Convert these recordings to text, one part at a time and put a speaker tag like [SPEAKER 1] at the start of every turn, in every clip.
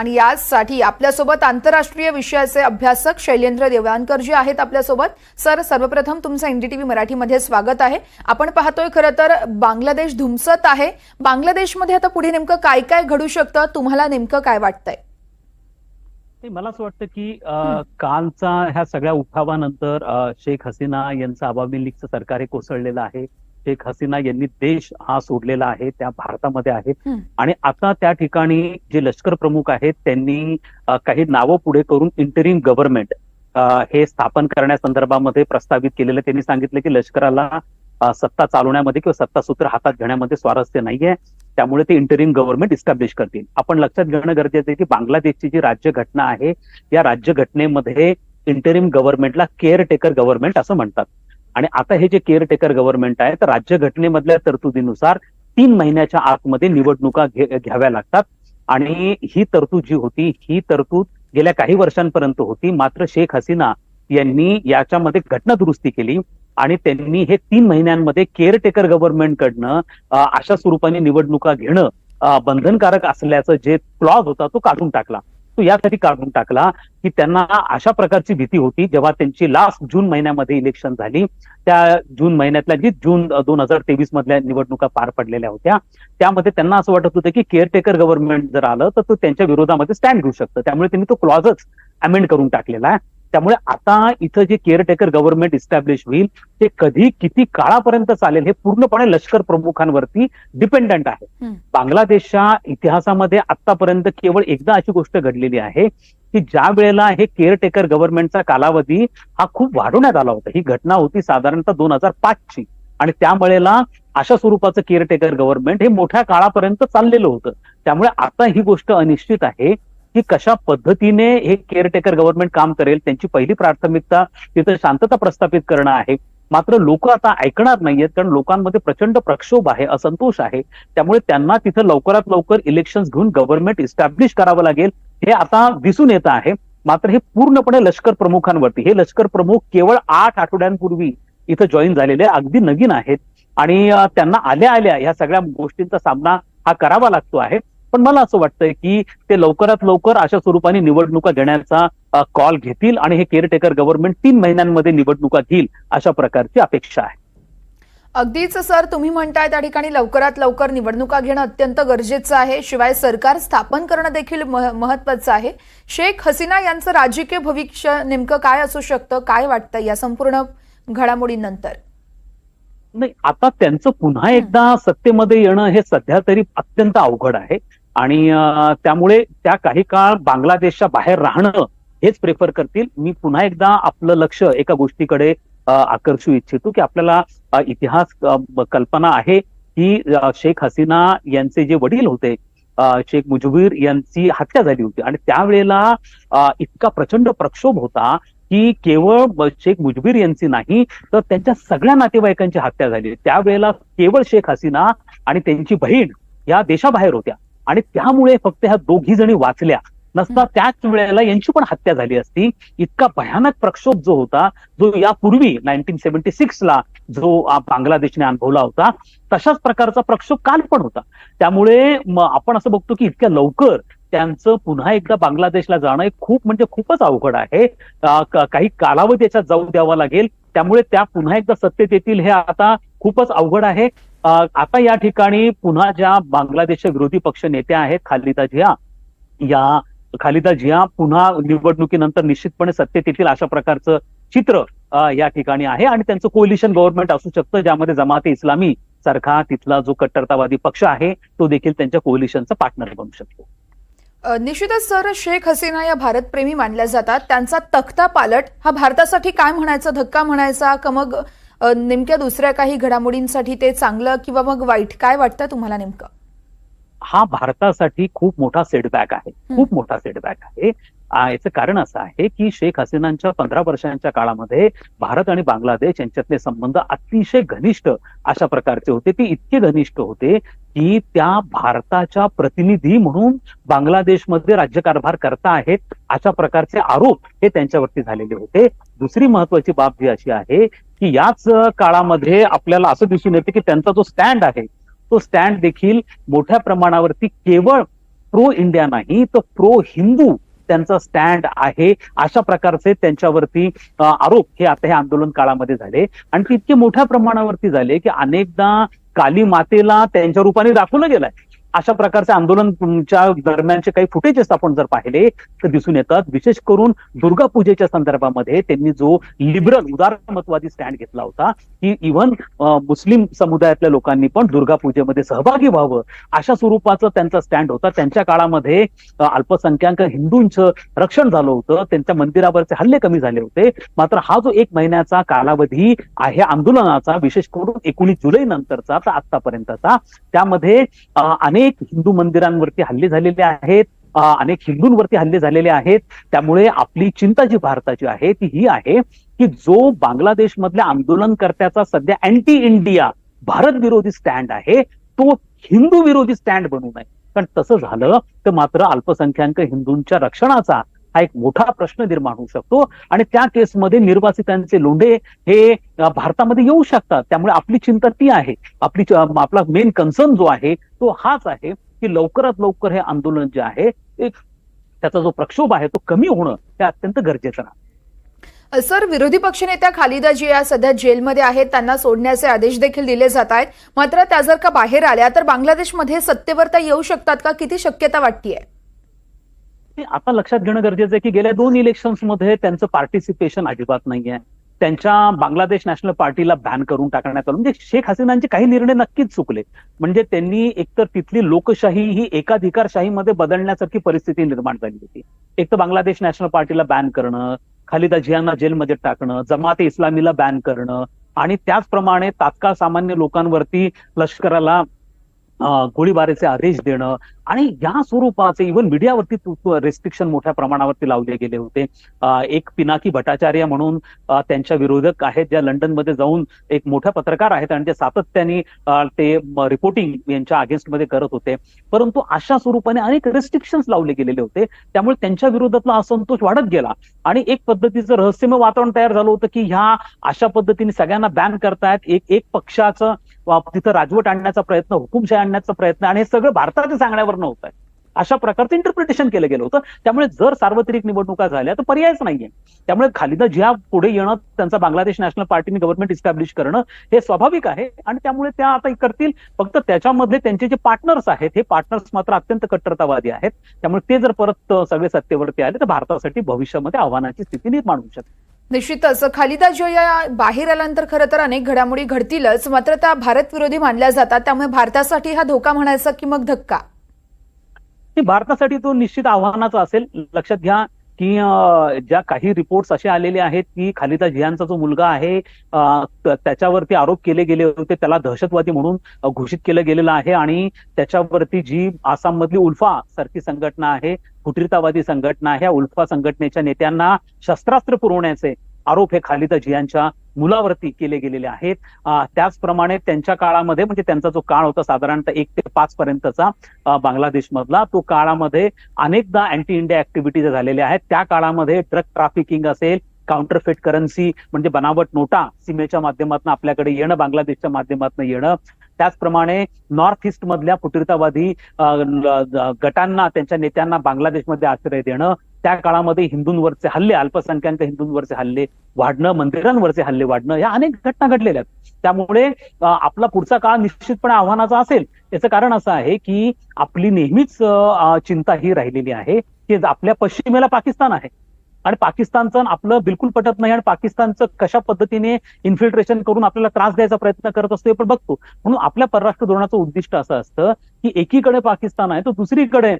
[SPEAKER 1] आणि यासाठी आपल्यासोबत आंतरराष्ट्रीय विषयाचे अभ्यासक शैलेंद्र देवळानकर जे आहेत आपल्यासोबत. सर सर्वप्रथम तुमचं एनडीटीव्ही मराठीमध्ये स्वागत आहे. आपण पाहतोय खरं तर बांगलादेश धुमसत आहे. बांगलादेशमध्ये आता पुढे नेमकं काय काय घडू शकतं? तुम्हाला नेमकं काय वाटतंय?
[SPEAKER 2] मला असं वाटतं की कालचा ह्या सगळ्या उठावानंतर शेख हसीना यांचं अवामी लीगचं सरकार हे कोसळलेलं आहे. शेख हसीना यांनी देश हा सोडलेला आहे त्या भारतामध्ये आहेत. आणि आता त्या ठिकाणी जे लष्कर प्रमुख आहेत त्यांनी काही नावं पुढे करून इंटरिम गव्हर्नमेंट हे स्थापन करण्यासंदर्भामध्ये प्रस्तावित केलेलं त्यांनी सांगितलं की लष्कराला सत्ता चालवण्यामध्ये किंवा सत्ता सूत्र हातात घेण्यामध्ये स्वारस्य नाहीये. त्यामुळे ते इंटरिम गव्हर्नमेंट इस्टॅब्लिश करतील. आपण लक्षात घेणं गरजेचं आहे की बांगलादेशची जी राज्य घटना आहे या राज्य घटनेमध्ये इंटरिम गव्हर्नमेंटला केअर टेकर गव्हर्नमेंट असं म्हणतात. आणि आता हे जे केअरटेकर गव्हर्नमेंट आहे तर राज्य घटनेमधल्या तरतुदीनुसार तीन महिन्याच्या आतमध्ये निवडणुका घ्याव्या लागतात. आणि ही तरतूद जी होती ही तरतूद गेल्या काही वर्षांपर्यंत होती. मात्र शेख हसीना यांनी याच्यामध्ये घटना दुरुस्ती केली आणि त्यांनी हे तीन महिन्यांमध्ये केअरटेकर गव्हर्नमेंटकडनं अशा स्वरूपाने निवडणुका घेणं बंधनकारक असल्याचं जे क्लॉज होता तो काढून टाकला. तो यासाठी काढून टाकला की त्यांना अशा प्रकारची भीती होती. जेव्हा त्यांची लास्ट जून महिन्यामध्ये इलेक्शन झाली त्या जून महिन्यातल्या जी जून दोन हजार तेवीस मधल्या निवडणुका पार पडलेल्या होत्या त्यामध्ये त्यांना असं वाटत होतं की केअरटेकर गव्हर्नमेंट जर आलं तर तो त्यांच्या विरोधामध्ये स्टँड घेऊ शकतं. त्यामुळे त्यांनी तो क्लॉजच अमेंड करून टाकलेला आहे. त्यामुळे आता इथं जे केअरटेकर गव्हर्नमेंट इस्टॅब्लिश होईल ते कधी किती काळापर्यंत चालेल हे पूर्णपणे लष्कर प्रमुखांवरती डिपेंडंट आहे. बांगलादेशच्या इतिहासामध्ये आतापर्यंत केवळ एकदा अशी गोष्ट घडलेली आहे की ज्या वेळेला हे केअरटेकर गव्हर्नमेंटचा कालावधी हा खूप वाढवण्यात आला होता. ही घटना होती साधारणतः दोन हजार पाचची. आणि त्यावेळेला अशा स्वरूपाचं केअरटेकर गव्हर्नमेंट हे मोठ्या काळापर्यंत चाललेलं होतं. त्यामुळे आता ही गोष्ट अनिश्चित आहे. की कशा पद्धतीने हे केअरटेकर गव्हर्नमेंट काम करेल त्यांची पहिली प्राथमिकता तिथं शांतता प्रस्थापित करणं आहे. मात्र लोक आता ऐकणार नाहीयेत कारण लोकांमध्ये प्रचंड प्रक्षोभ आहे असंतोष आहे. त्यामुळे त्यांना तिथं लवकरात लवकर इलेक्शन घेऊन गव्हर्नमेंट इस्टॅब्लिश करावं लागेल हे आता दिसून येत आहे. मात्र हे पूर्णपणे लष्कर प्रमुखांवरती हे लष्कर प्रमुख केवळ आठ आठवड्यांपूर्वी इथं जॉईन झालेले अगदी नवीन आहेत. आणि त्यांना आल्या आल्या ह्या सगळ्या गोष्टींचा सामना हा करावा लागतो आहे. पण मला असं वाटतंय की ते लवकरात लवकर अशा स्वरूपाने निवडणुका घेण्याचा कॉल घेतील आणि हे केअरटेकर गव्हर्नमेंट तीन महिन्यांमध्ये निवडणुका घेईल अशा प्रकारची अपेक्षा आहे.
[SPEAKER 1] अगदीच सर तुम्ही म्हणताय त्या ठिकाणी लवकरात लवकर निवडणुका घेणं अत्यंत गरजेचं आहे. शिवाय सरकार स्थापन करणं देखील मह- महत्वाचं आहे. शेख हसीना यांचं राजकीय भविष्य नेमकं काय असू शकतं? काय वाटतं या संपूर्ण घडामोडींनंतर?
[SPEAKER 2] नाही आता त्यांचं पुन्हा एकदा सत्तेमध्ये येणं हे सध्या तरी अत्यंत अवघड आहे. आणि त्यामुळे त्या काही काळ बांगलादेशच्या बाहेर राहणं हेच प्रेफर करतील. मी पुन्हा एकदा आपलं लक्ष एका गोष्टीकडे आकर्षू इच्छितो की आपल्याला इतिहास कल्पना आहे की शेख हसीना यांचे जे वडील होते शेख मुजबीर यांची हत्या झाली होती. आणि त्यावेळेला इतका प्रचंड प्रक्षोभ होता की केवळ शेख मुजबीर यांची नाही तर त्यांच्या सगळ्या नातेवाईकांची हत्या झाली. त्यावेळेला केवळ शेख हसीना आणि त्यांची बहीण या देशाबाहेर होत्या. आणि त्यामुळे फक्त ह्या दोघी जणी वाचल्या. नसता त्याच वेळेला यांची पण हत्या झाली असती. इतका भयानक प्रक्षोभ जो होता जो यापूर्वी नाईन्टीन सेव्हन्टी सिक्स ला जो बांगलादेशने अनुभवला होता तशाच प्रकारचा प्रक्षोभ काल पण होता. त्यामुळे आपण असं बघतो की इतक्या लवकर त्यांचं पुन्हा एकदा बांगलादेशला जाणं हे खूप म्हणजे खूपच अवघड आहे. काही कालावधी याच्यात जाऊ द्यावा लागेल. त्यामुळे त्या पुन्हा एकदा सत्तेत येतील हे आता खूपच अवघड आहे. आता या ठिकाणी पुन्हा ज्या बांगलादेशच्या विरोधी पक्ष नेत्या आहेत खालिदा जिया या खालिदा जिया पुन्हा निवडणुकीनंतर निश्चितपणे सत्तेत येतील अशा प्रकारचं चित्र या ठिकाणी आहे. आणि त्यांचं कोलिशन गव्हर्नमेंट असू शकतं ज्यामध्ये जमाते इस्लामी सारखा तिथला जो कट्टरतावादी पक्ष आहे तो देखील त्यांच्या कोलिशनचा पार्टनर बनू शकतो.
[SPEAKER 1] निश्चितच सर शेख हसीना या भारतप्रेमी मानल्या जातात. त्यांचा तख्ता पालट हा भारतासाठी काय म्हणायचा धक्का म्हणायचा का मग नेमक्या दुसऱ्या काही घडामोडींसाठी ते चांगलं किंवा मग वाईट काय वाटतं तुम्हाला नेमकं?
[SPEAKER 2] हा भारतासाठी खूप मोठा सेटबॅक आहे. खूप मोठा सेटबॅक आहे. याचं कारण असं आहे की शेख हसीनांच्या पंधरा वर्षांच्या काळामध्ये भारत आणि बांगलादेश यांच्यातले संबंध अतिशय घनिष्ठ अशा प्रकारचे होते. ते इतके घनिष्ठ होते की त्या भारताच्या प्रतिनिधी म्हणून बांगलादेशमध्ये राज्यकारभार करता आहेत अशा प्रकारचे आरोप हे त्यांच्यावरती झालेले होते. दुसरी महत्वाची बाब जी अशी आहे की याच काळामध्ये आपल्याला असं दिसून येते की त्यांचा जो स्टँड आहे तो स्टँड देखील मोठ्या प्रमाणावरती केवळ प्रो इंडिया नाही तर प्रो हिंदू त्यांचा स्टँड आहे. अशा प्रकारचे त्यांच्यावरती आरोप हे आता हे आंदोलन काळामध्ये झाले. आणि ते इतके मोठ्या प्रमाणावरती झाले की अनेकदा काली मातेला त्यांच्या रूपाने दाखवलं गेलंय. अशा प्रकारचे आंदोलनच्या दरम्यानचे काही फुटेजेस आपण जर पाहिले तर दिसून येतात. विशेष करून दुर्गा पूजेच्या संदर्भामध्ये त्यांनी जो लिबरल उदारमतवादी स्टँड घेतला होता की इव्हन मुस्लिम समुदायातल्या लोकांनी पण दुर्गा पूजेमध्ये सहभागी व्हावं अशा स्वरूपाचं त्यांचा स्टँड होता. त्यांच्या काळामध्ये अल्पसंख्याक हिंदूंचं रक्षण झालं होतं. त्यांच्या मंदिरावरचे हल्ले कमी झाले होते. मात्र हा जो एक महिन्याचा कालावधी आहे आंदोलनाचा विशेष करून एकोणीस जुलै नंतरचा तर आतापर्यंतचा त्यामध्ये अनेक अनेक हिंदू मंदिरांवरती हल्ले झालेले आहेत अनेक हिंदूंवरती हल्ले झालेले आहेत. त्यामुळे आपली चिंता जी भारताची आहे ती ही आहे की जो बांगलादेश मधल्या आंदोलनकर्त्याचा सध्या अँटी इंडिया भारत विरोधी स्टँड आहे तो हिंदू विरोधी स्टँड बनू नये. कारण तसं झालं तर मात्र अल्पसंख्याक हिंदूंच्या रक्षणाचा हा एक मोठा प्रश्न निर्माण होऊ शकतो. आणि त्या केसमध्ये निर्वासितांचे लोंढे हे भारतामध्ये येऊ शकतात. त्यामुळे आपली चिंता ती आहे. आपली आपला मेन कन्सर्न जो आहे तो हाच आहे की लवकरात लवकर हे आंदोलन जे आहे त्याचा जो प्रक्षोभ आहे तो कमी होणं हे अत्यंत गरजेचं आहे
[SPEAKER 1] सर विरोधी पक्षनेत्या खालिदा जिया सध्या जेलमध्ये आहेत. त्यांना सोडण्याचे आदेश देखील दिले जात आहेत. मात्र त्या जर का बाहेर आल्या तर बांगलादेशमध्ये सत्तेवर त्या येऊ शकतात का? किती शक्यता वाटतीये?
[SPEAKER 2] आता लक्षात घेणं गरजेचं आहे की गेल्या दोन इलेक्शन्समध्ये त्यांचं पार्टिसिपेशन अजिबात नाहीये. त्यांच्या बांगलादेश नॅशनल पार्टीला बॅन करून टाकण्यात आलं. म्हणजे शेख हसीनांचे काही निर्णय नक्कीच चुकले. म्हणजे त्यांनी एकतर तिथली लोकशाही ही एकाधिकारशाहीमध्ये बदलण्यासारखी परिस्थिती निर्माण झाली होती. एक तर बांगलादेश नॅशनल पार्टीला बॅन करणं खालिदा जियांना जेलमध्ये टाकणं जमाते इस्लामीला बॅन करणं आणि त्याचप्रमाणे तात्काळ सामान्य लोकांवरती लष्कराला गोळीबाराचे आदेश देणं आणि या स्वरूपाचे इव्हन मीडियावरती रेस्ट्रिक्शन मोठ्या प्रमाणावरती लावले गेले होते. एक पिनाकी भट्टाचार्य म्हणून त्यांच्या विरोधक आहेत ज्या लंडनमध्ये जाऊन एक मोठ्या पत्रकार आहेत आणि ते सातत्याने ते रिपोर्टिंग यांच्या अगेन्स्टमध्ये करत होते. परंतु अशा स्वरूपाने अनेक रेस्ट्रिक्शन्स लावले गेलेले होते. त्यामुळे त्यांच्या विरोधातला असंतोष वाढत गेला. आणि एक पद्धतीचं रहस्यमय वातावरण तयार झालं होतं की ह्या अशा पद्धतीने सगळ्यांना बॅन करतायत. एक एक पक्षाचं तिथं राजवट आणण्याचा प्रयत्न हुकुमशाही आणण्याचा प्रयत्न आणि हे सगळं भारताच्या सांगण्यावर नव्हतं अशा प्रकारचं इंटरप्रिटेशन केलं गेलं होतं. त्यामुळे जर सार्वत्रिक निवडणुका झाल्या तर पर्यायच नाहीये. त्यामुळे खालिदा जिया पुढे येणं त्यांचा बांगलादेश नॅशनल पार्टीने गव्हर्नमेंट इस्टॅब्लिश करणं हे स्वाभाविक आहे. आणि त्यामुळे त्या आता करतील. फक्त त्याच्यामध्ये त्यांचे जे पार्टनर्स आहेत हे पार्टनर्स मात्र अत्यंत कट्टरतावादी आहेत. त्यामुळे ते जर परत सगळे सत्तेवरती आले तर भारतासाठी भविष्यामध्ये आव्हानाची स्थिती निर्माण होऊ शकते.
[SPEAKER 1] निश्चितच. खालिदा जिया बाहेर आल्यानंतर खरं तर अनेक घडामोडी घडतीलच. मात्र त्या भारत विरोधी मानल्या जातात. त्यामुळे भारतासाठी हा धोका म्हणायचा की मग धक्का?
[SPEAKER 2] भारतासाठी तो निश्चित आव्हानाचा असेल. लक्षात घ्या की ज्या काही रिपोर्ट्स असे आलेले आहेत की खालिदा जियांचा जो मुलगा आहे त्याच्यावरती आरोप केले गेले होते त्याला दहशतवादी म्हणून घोषित केलं गेलेलं आहे आणि त्याच्यावरती जी आसाममधली उल्फा सारखी संघटना आहे फुटीरतावादी संघटना ह्या उल्फा संघटनेच्या नेत्यांना शस्त्रास्त्र पुरवण्याचे आरोप हे खालिदा जियांच्या मुलावरती केले गेलेले आहेत. त्याचप्रमाणे त्यांच्या काळामध्ये म्हणजे त्यांचा जो काळ होता साधारणतः एक ते पाच पर्यंतचा बांगलादेशमधला तो काळामध्ये अनेकदा अँटी इंडिया ऍक्टिव्हिटीज झालेल्या आहेत. त्या काळामध्ये ड्रग ट्राफिकिंग असेल काउंटरफेट करन्सी म्हणजे बनावट नोटा सीमेच्या माध्यमातून आपल्याकडे येणं बांगलादेशच्या माध्यमातून येणं. त्याचप्रमाणे नॉर्थ ईस्ट मधल्या फुटीरतावादी गटांना त्यांच्या नेत्यांना बांगलादेशमध्ये आश्रय देणं. त्या काळामध्ये हिंदूंवरचे हल्ले अल्पसंख्याक हिंदूंवरचे हल्ले वाढणं मंदिरांवरचे हल्ले वाढणं या अनेक घटना घडलेल्या आहेत. त्यामुळे आपला पुढचा काळ निश्चितपणे आव्हानाचा असेल. याचं कारण असं आहे की आपली नेहमीच चिंता ही राहिलेली आहे की आपल्या पश्चिमेला पाकिस्तान आहे. आणि पाकिस्तानचं आपलं बिलकुल पटत नाही आणि पाकिस्तानचं कशा पद्धतीने इन्फिल्ट्रेशन करून आपल्याला त्रास द्यायचा प्रयत्न करत असतो हे पण बघतो. म्हणून आपल्या परराष्ट्र धोरणाचं उद्दिष्ट असं असतं की एकीकडे पाकिस्तान आहे तर दुसरीकडे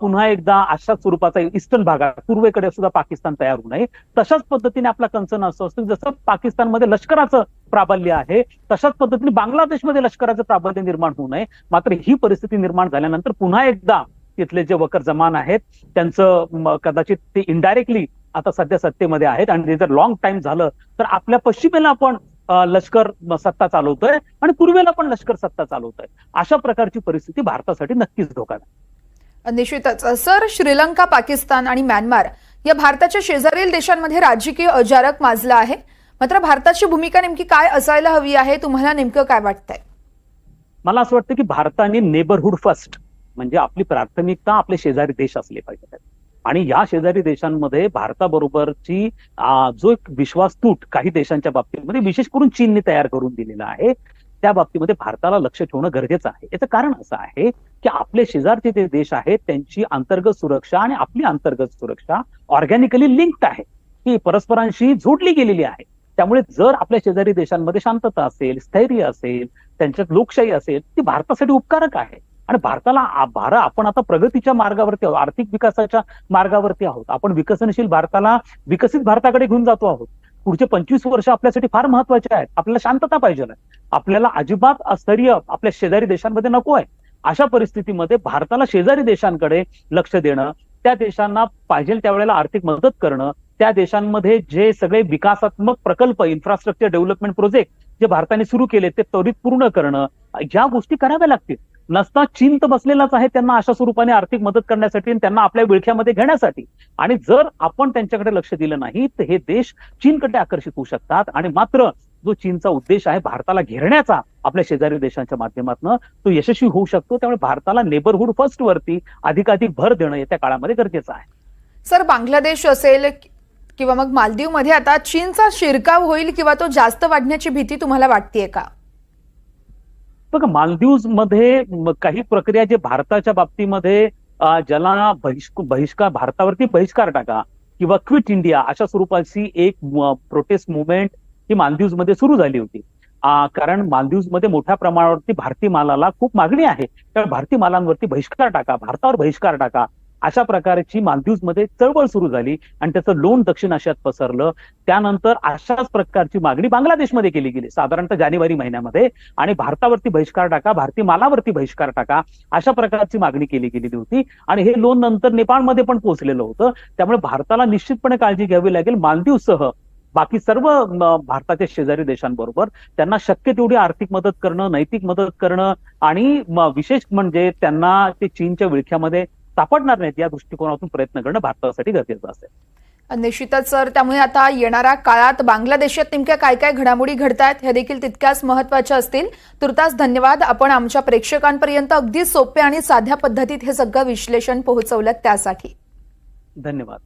[SPEAKER 2] पुन्हा एकदा अशाच स्वरूपाचा ईस्टर्न भागात पूर्वेकडे सुद्धा पाकिस्तान तयार होऊ नये. तशाच पद्धतीने आपला कन्सर्न असं असतो जसं पाकिस्तानमध्ये लष्कराचं प्राबल्य आहे तशाच पद्धतीने बांगलादेशमध्ये लष्कराचं प्राबल्य निर्माण होऊ नये. मात्र ही परिस्थिती निर्माण झाल्यानंतर पुन्हा एकदा तिथले जे वकर जमान आहेत त्यांचं कदाचित ते इनडायरेक्टली आता सध्या सत्तेमध्ये आहेत आणि ते जर लॉंग टाइम झालं तर आपल्या पश्चिमेला पण अं, लष्कर सत्ता चालवतोय आणि पूर्वेला पण लष्कर सत्ता चालवतोय. अशा प्रकारची परिस्थिती भारतासाठी नक्कीच धोका.
[SPEAKER 1] निश्चितच. सर श्रीलंका पाकिस्तान आणि म्यानमार या भारताच्या शेजारील देशांमध्ये राजकीय अजारक माजला आहे. मात्र भारताची भूमिका नेमकी काय असायला हवी आहे? तुम्हाला नेमकं काय वाटतंय?
[SPEAKER 2] मला असं वाटतं की भारताने नेबरहुड फर्स्ट म्हणजे आपली प्राथमिकता आपले शेजारी देश असले पाहिजेत. आणि या शेजारी देशांमध्ये भारताबरोबरची जो एक विश्वास तूट काही देशांच्या बाबतीमध्ये विशेष करून चीनने तयार करून दिलेला आहे त्या बाबतीमध्ये भारताला लक्ष ठेवणं गरजेचं आहे. याचं कारण असं आहे की आपले शेजारचे जे देश आहेत त्यांची अंतर्गत सुरक्षा आणि आपली अंतर्गत सुरक्षा ऑर्गॅनिकली लिंक्ड आहे. ही परस्परांशी जोडली गेलेली आहे. त्यामुळे जर आपल्या शेजारी देशांमध्ये शांतता असेल स्थैर्य असेल त्यांच्यात लोकशाही असेल ती भारतासाठी उपकारक आहे. आणि भारताला भारत आपण आता प्रगतीच्या मार्गावरती आहोत आर्थिक विकासाच्या मार्गावरती आहोत. आपण विकसनशील भारताला विकसित भारताकडे घेऊन जातो आहोत. पुढचे पंचवीस वर्ष आपल्यासाठी फार महत्त्वाचे आहेत. आपल्याला शांतता पाहिजे आहे. आपल्याला अजिबात स्थैर्य आपल्या शेजारी देशांमध्ये नको आहे. अशा परिस्थितीमध्ये भारताला शेजारी देशांकडे लक्ष देणं त्या देशांना पाहिजे त्यावेळेला आर्थिक मदत करणं त्या देशांमध्ये जे सगळे विकासात्मक प्रकल्प इन्फ्रास्ट्रक्चर डेव्हलपमेंट प्रोजेक्ट जे भारताने सुरू केले ते त्वरित पूर्ण करणं या गोष्टी कराव्या लागतील. नसता चीन तर बसलेलाच आहे त्यांना अशा स्वरूपाने आर्थिक मदत करण्यासाठी आणि त्यांना आपल्या विळख्यामध्ये घेण्यासाठी. आणि जर आपण त्यांच्याकडे लक्ष दिलं नाही तर हे देश चीनकडे आकर्षित होऊ शकतात. आणि मात्र जो चीनचा उद्देश आहे भारताला घेरण्याचा आपल्या शेजारी देशांच्या माध्यमातून तो यशस्वी होऊ शकतो. त्यामुळे भारताला नेबरहूड फर्स्ट वरती अधिकाधिक भर देणं येत्या काळामध्ये गरजेचं आहे.
[SPEAKER 1] सर बांगलादेश असेल किंवा मग मालदीवमध्ये आता चीनचा शिरकाव होईल किंवा तो जास्त वाढण्याची भीती तुम्हाला वाटतेय का?
[SPEAKER 2] बघा मालदीव्समध्ये काही प्रक्रिया जे भारताच्या बाबतीमध्ये ज्याला बहिष्क बहिष्कार भारतावरती बहिष्कार टाका किंवा क्विट इंडिया अशा स्वरूपाची एक प्रोटेस्ट मुवमेंट ही मालदीव्समध्ये सुरू झाली होती. कारण मालदीव्समध्ये मोठ्या प्रमाणावरती भारतीय मालाला खूप मागणी आहे. त्यामुळे भारतीय मालांवरती बहिष्कार टाका भारतावर बहिष्कार टाका. अशा प्रकारची मालदीवमध्ये चळवळ सुरू झाली आणि त्याचं लोन दक्षिण आशियात पसरलं. त्यानंतर अशाच प्रकारची मागणी बांगलादेशमध्ये केली गेली साधारणतः जानेवारी महिन्यामध्ये. आणि भारतावरती बहिष्कार टाका भारतीय मालावरती बहिष्कार टाका अशा प्रकारची मागणी केली गेलेली होती. आणि हे लोन नंतर नेपाळमध्ये पण पोहोचलेलं होतं. त्यामुळे भारताला निश्चितपणे काळजी घ्यावी लागेल मालदीवसह. बाकी सर्व भारताच्या शेजारी देशांबरोबर त्यांना शक्य तेवढी आर्थिक मदत करणं नैतिक मदत करणं आणि विशेष म्हणजे त्यांना ते चीनच्या विळख्यामध्ये सापडणार नाहीत या दृष्टिकोनातून प्रयत्न करणं भारतासाठी गरजेचं असेल.
[SPEAKER 1] निश्चितच सर. त्यामुळे आता येणाऱ्या काळात बांगलादेशात नेमक्या काय काय घडामोडी घडतायत हे देखील तितक्याच महत्त्वाच्या असतील. तुर्तास धन्यवाद. आपण आमच्या प्रेक्षकांपर्यंत अगदी सोप्या आणि साध्या पद्धतीत हे सगळं विश्लेषण पोहोचवलं त्यासाठी.
[SPEAKER 2] धन्यवाद.